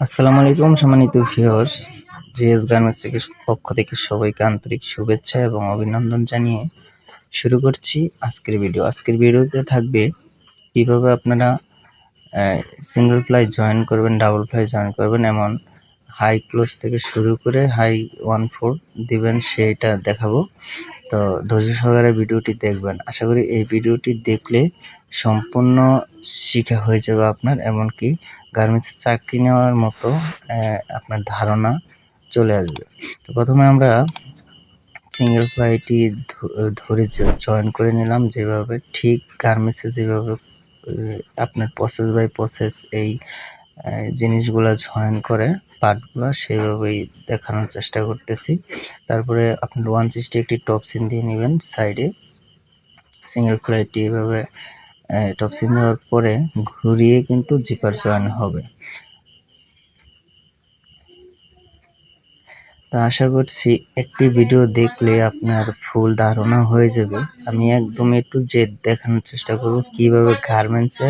আসসালামু আলাইকুম, সম্মানিত ভিউয়ার্স জিএস গার্মেন্টস থেকে পক্ষ থেকে সবাইকে আন্তরিক শুভেচ্ছা এবং অভিনন্দন জানিয়ে শুরু করছি আজকের ভিডিও আজকের ভিডিওতে থাকবে কীভাবে আপনারা সিঙ্গেল প্লাই জয়েন করবেন ডাবল প্লাই জয়েন করবেন, এমন হাই ক্লোজ থেকে শুরু করে হাই ওয়ান ফোর দিবেন, সেটা দেখাবো। তো ধৈর্য সহকারে ভিডিওটি দেখবেন। আশা করি এই ভিডিওটি দেখলে সম্পূর্ণ শিখা হয়ে যাবে আপনার, এমনকি গার্মেন্টসে চাকরি নেওয়ার মতো আপনার ধারণা চলে আসবে। তো প্রথমে আমরা সিঙ্গেল ফ্লাইটি ধরে জয়েন করে নিলাম, যেভাবে ঠিক গার্মেন্টসে যেভাবে আপনার প্রসেস বাই প্রসেস এই জিনিসগুলো জয়েন করে পার্টগুলো সেইভাবেই দেখানোর চেষ্টা করতেছি। তারপরে আপনার ওয়ান সিক্সটি একটি টপসিন দিয়ে নেবেন সাইডে সিঙ্গেল ফ্লাইটটি এভাবে টপসিন দেওয়ার পরে ঘুরিয়ে কিন্তু জিপার জয়েন হবে। তো আশা করছি একটি ভিডিও দেখলে আপনার ফুল ধারণা হয়ে যাবে। আমি একদম একটু যে দেখানোর চেষ্টা করব কীভাবে গার্মেন্টসে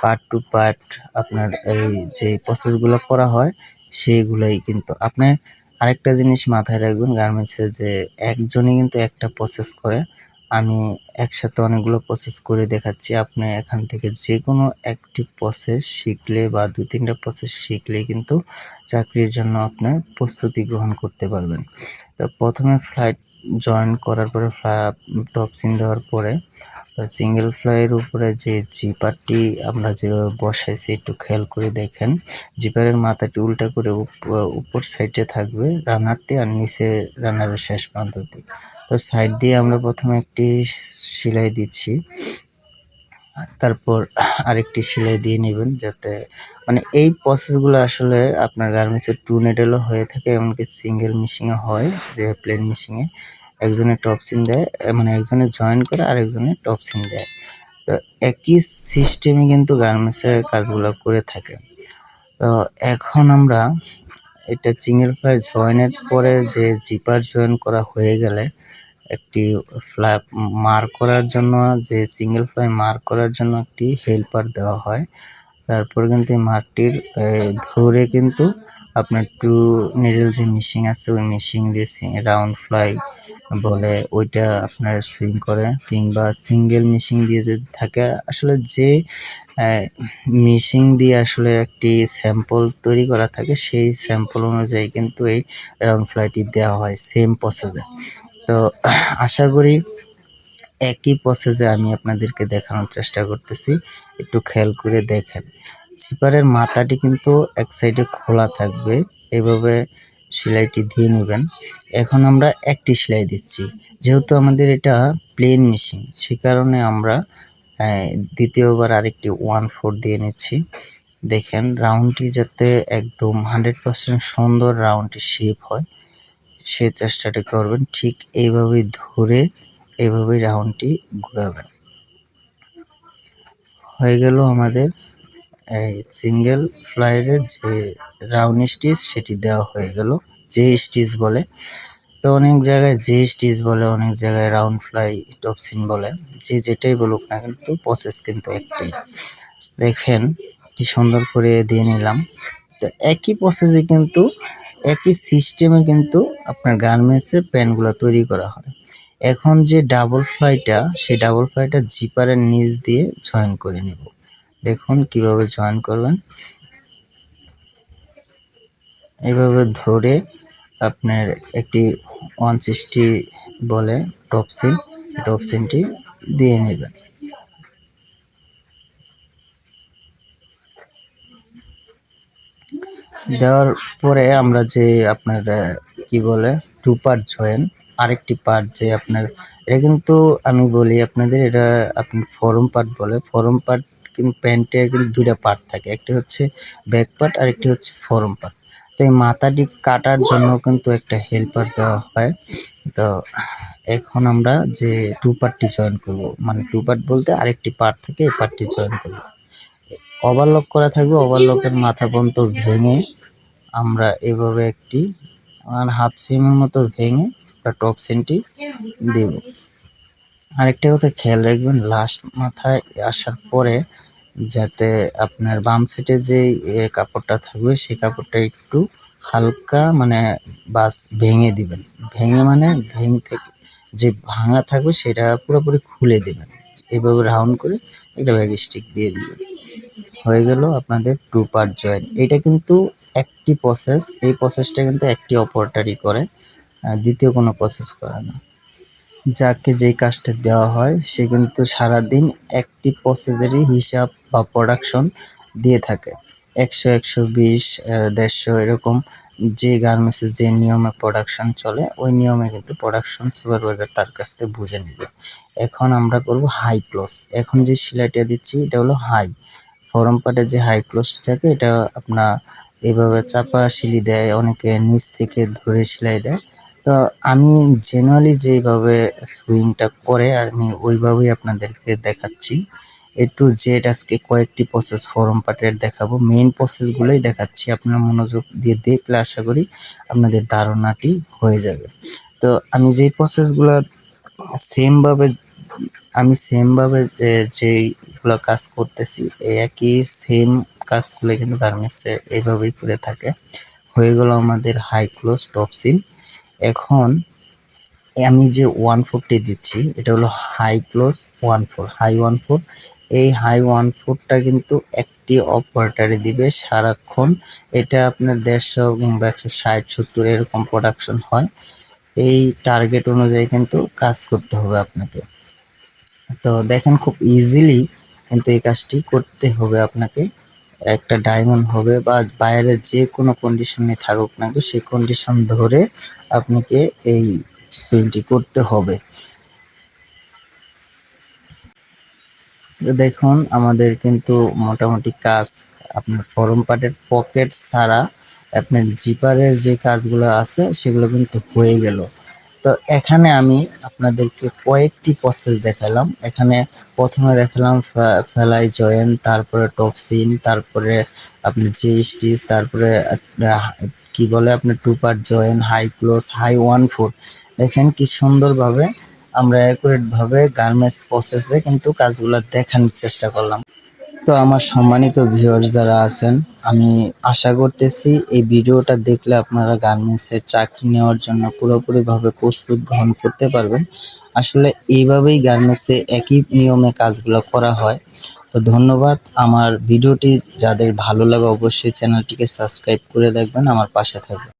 পার্ট টু পার্ট আপনার এই যে প্রসেসগুলো করা হয় সেইগুলাই কিন্তু। আপনি আরেকটা জিনিস মাথায় রাখবেন, গার্মেন্টসে যে একজনই কিন্তু একটা প্রসেস করে আমি একসাথে অনেকগুলো প্রসেস করে দেখাচ্ছি। আপনি এখান থেকে যে কোনো একটি প্রসেস শিখলে বা দু তিনটা প্রসেস শিখলে কিন্তু চাকরির জন্য আপনি প্রস্তুতি গ্রহণ করতে পারবেন। তো প্রথমে ফ্লাইট জয়েন করার পরে টপ সিন দেওয়ার পরে সিঙ্গেল ফ্লাইয়ের উপরে যে জিপারটি আমরা যেভাবে বসাইছি, একটু খেয়াল করে দেখেন। জিপারের মাথাটি উল্টা করে উপর সাইডে থাকবে রানারটি আর নিচে রানারের শেষ প্রান্তটি। তো সাইড দিয়ে আমরা প্রথমে একটি সেলাই দিচ্ছি। তারপর আরেকটি সেলাই দিয়ে নেবেন যাতে মানে এই প্রসেসগুলো আসলে আপনার গার্মেন্টসের টু নেডেলও হয়ে থাকে, এমনকি সিঙ্গেল মিশিংও হয় যে প্লেন মিশিংয়ে একজনের টপসিন দেয় মানে একজনের জয়েন করে আর একজনের টপসিন দেয়। তো একই সিস্টেমে কিন্তু গার্মেন্টসের কাজগুলো করে থাকে। তো এখন আমরা এটা চিঙ্গেল ফ্লাই জয়েনের পরে যে জিপার জয়েন করা হয়ে গেলে একটি ফ্ল্যাপ মার্ক করার জন্য, যে সিঙ্গেল ফ্লাই মার্ক করার জন্য একটি হেল্পার দেওয়া হয়। তারপর কিন্তু এই মার্কটির ধরে কিন্তু আপনার টু নিডল যে মেশিন আছে, ওই মেশিন দিয়ে রাউন্ড ফ্লাই বলে, ওইটা আপনার সুইং করে, কিংবা সিঙ্গেল মেশিন দিয়ে যদি থাকে, আসলে যে মেশিন দিয়ে আসলে একটি স্যাম্পল তৈরি করা থাকে, সেই স্যাম্পল অনুযায়ী কিন্তু এই রাউন্ড ফ্লাইটি দেওয়া হয় সেম প্রসেসে তো আশা করি একই প্রসেসে আমি আপনাদেরকে দেখানোর চেষ্টা করতেছি। একটু খেয়াল করে দেখেন। জিপারের মাথাটি কিন্তু এক সাইডে খোলা থাকবে। এভাবে সেলাইটি দিয়ে নেবেন। এখন আমরা একটি সেলাই দিচ্ছি। যেহেতু আমাদের এটা প্লেন মেশিন সে কারণে আমরা দ্বিতীয়বার আরেকটি ওয়ান ফোর দিয়ে নিচ্ছি। দেখেন রাউন্ডটি যাতে একদম হান্ড্রেড পার্সেন্ট সুন্দর রাউন্ডটি শেপ হয়। সে চেষ্টাটা করবেন ঠিক এইভাবেই ধরে, এইভাবেই রাউন্ডটি ঘোরাবেন। হয়ে গেল আমাদের এই সিঙ্গেল ফ্লাইয়ের যে রাউন্ড স্টিচ, সেটি দেওয়া হয়ে গেল। যে স্টিচ বলে, তো অনেক জায়গায় যে স্টিচ বলে, অনেক জায়গায় রাউন্ড ফ্লাই টপসিন বলে। যে যেটাই বলুক না কিন্তু প্রসেস কিন্তু একটাই। দেখেন কি সুন্দর করে দিয়ে নিলাম। তো একই প্রসেসে কিন্তু একই সিস্টেমে কিন্তু আপনার গার্মেন্টসের প্যান্টগুলো তৈরি করা হয়। এখন যে ডাবল ফ্লাইটা সেই ডাবল ফ্লাইটা জিপারের নিচ দিয়ে জয়েন করে নেব। দেখুন কীভাবে জয়েন করবেন এভাবে ধরে আপনার একটি ওয়ান সিক্সটি বলে টপসিন টপসিনটি দিয়ে নেবেন। দেওয়ার পরে আমরা যে আপনার কি বলে টু পার্ট জয়েন আরেকটি পার্ট যে আপনার, এটা কিন্তু আমি বলি আপনাদের, এটা আপনি ফরম পার্ট বলে। ফরম পার্ট কিন্তু প্যান্টের কিন্তু দুইটা পার্ট থাকে। একটি হচ্ছে ব্যাক পার্ট আর একটি হচ্ছে ফরম পার্ট তো এই মাথাটি কাটার জন্য কিন্তু একটা হেল্পার দেওয়া হয়। তো এখন আমরা যে টু পার্টটি জয়েন করব। মানে টু পার্ট বলতে আরেকটি পার্ট থেকে, এই পার্টটি জয়েন করব। ওভারলক করা থাকবে, ওভারলকের মাথা পর্যন্ত ভেঙে আমরা এভাবে একটি হাফ সিমের মতো ভেঙে একটা টপ সিনটি দেব। আরেকটা কথা, খেয়াল রাখবেন লাস্ট মাথায় আসার পরে যাতে আপনার বাম সাইডে যে কাপড়টা থাকবে, সেই কাপড়টা একটু হালকা মানে বাস ভেঙে দিবেন। ভেঙে মানে ভেঙ থেকে যে ভাঙা থাকবে, সেটা পুরোপুরি খুলে দিবেন। এভাবে রাউন্ড করে একটা ব্যাগ স্টিক দিয়ে দিবেন। হয়ে গেল আপনাদের টু পার্ট জয়েন এটা কিন্তু একটি প্রসেস এই প্রসেসটা কিন্তু একটি অপারেটারই করে দ্বিতীয় কোনো প্রসেস করে না। যাকে যেই কাজটা দেওয়া হয়, সে কিন্তু সারাদিন একটি প্রসেসেরই হিসাব বা প্রোডাকশন দিয়ে থাকে। একশো একশো বিশ দেড়শো এরকম যে গার্মেন্টসে যে নিয়মে প্রোডাকশন চলে, ওই নিয়মে কিন্তু প্রোডাকশন সুপারভাইজার তার কাছ থেকে বুঝে নিবে। এখন আমরা করব হাই ক্লোজ এখন যে সেলাইটা দিচ্ছি, এটা হলো হাই ফরম পার্টের যে হাই ক্লোজটা থাকে, এটা আপনার এভাবে চাপা সিলি দেয়, অনেকে নিচ থেকে ধরে সেলাই দেয়। তো আমি জেনারেলি যেভাবে সুইংটা করে, আমি ওইভাবেই আপনাদেরকে দেখাচ্ছি। এ টু জেড আজকে কয়েকটি প্রসেস ফরম পার্টের দেখাবো। মেইন প্রসেসগুলোই দেখাচ্ছি, আপনার মনোযোগ দিয়ে দেখলে আশা করি আপনাদের ধারণাটি হয়ে যাবে। তো আমি যেই প্রসেসগুলো সেমভাবে আমি সেমভাবে যেইগুলো কাজ করতেছি, এই একই সেম কাজগুলো কিন্তু গার্মেন্টসে এইভাবেই করে থাকে। হয়ে গেল আমাদের হাই ক্লোজ টপ সিম এখন আমি যে ওয়ান ফোরটি দিচ্ছি, এটা হলো high close one four high one four এই হাই ওয়ান ফোরটা কিন্তু একটি অপারেটারে দিবে সারাক্ষণ। এটা আপনার দেড়শো কিংবা একশো ষাট, সত্তর এরকম প্রোডাকশন হয়। এই টার্গেট অনুযায়ী কিন্তু কাজ করতে হবে আপনাকে। তো দেখেন খুব ইজিলি কিন্তু এই কাজটি করতে হবে আপনাকে। একটা ডায়মন্ড হবে বা বাইরের যে কোনো কন্ডিশনে থাকুক না সেই কন্ডিশন ধরে আপনাকে এই সুইংটি করতে হবে। দেখুন, আমাদের কিন্তু মোটামুটি কাজ আপনার ফরম পার্টের পকেট ছাড়া আপনার জিপারের যে কাজগুলো আছে, সেগুলো কিন্তু হয়ে গেল। তো এখানে আমি আপনাদেরকে কয়েকটি প্রসেস দেখালাম। এখানে প্রথমে দেখালাম ফেলাই জয়েন তারপরে টপসিন তারপরে আপনি স্টিচ তারপরে কি বলে আপনার two part joint high close high one four দেখেন কি সুন্দরভাবে আমরা অ্যাকুরেট ভাবে গার্মেন্টস প্রসেসে কিন্তু কাজগুলো দেখানোর চেষ্টা করলাম। তো আমার সম্মানিত ভিউয়ার্স যারা আছেন, আমি আশা করতেছি এই ভিডিওটা দেখলে আপনারা গার্মেন্টসের চাকরি নেওয়ার জন্য পুরোপুরিভাবে প্রস্তুত গ্রহণ করতে পারবেন। আসলে এইভাবেই গার্মেন্টসে একই নিয়মে কাজগুলো করা হয়। তো ধন্যবাদ। আমার ভিডিওটি যাদের ভালো লাগে অবশ্যই চ্যানেলটিকে সাবস্ক্রাইব করে দেখবেন, আমার পাশে থাকবেন।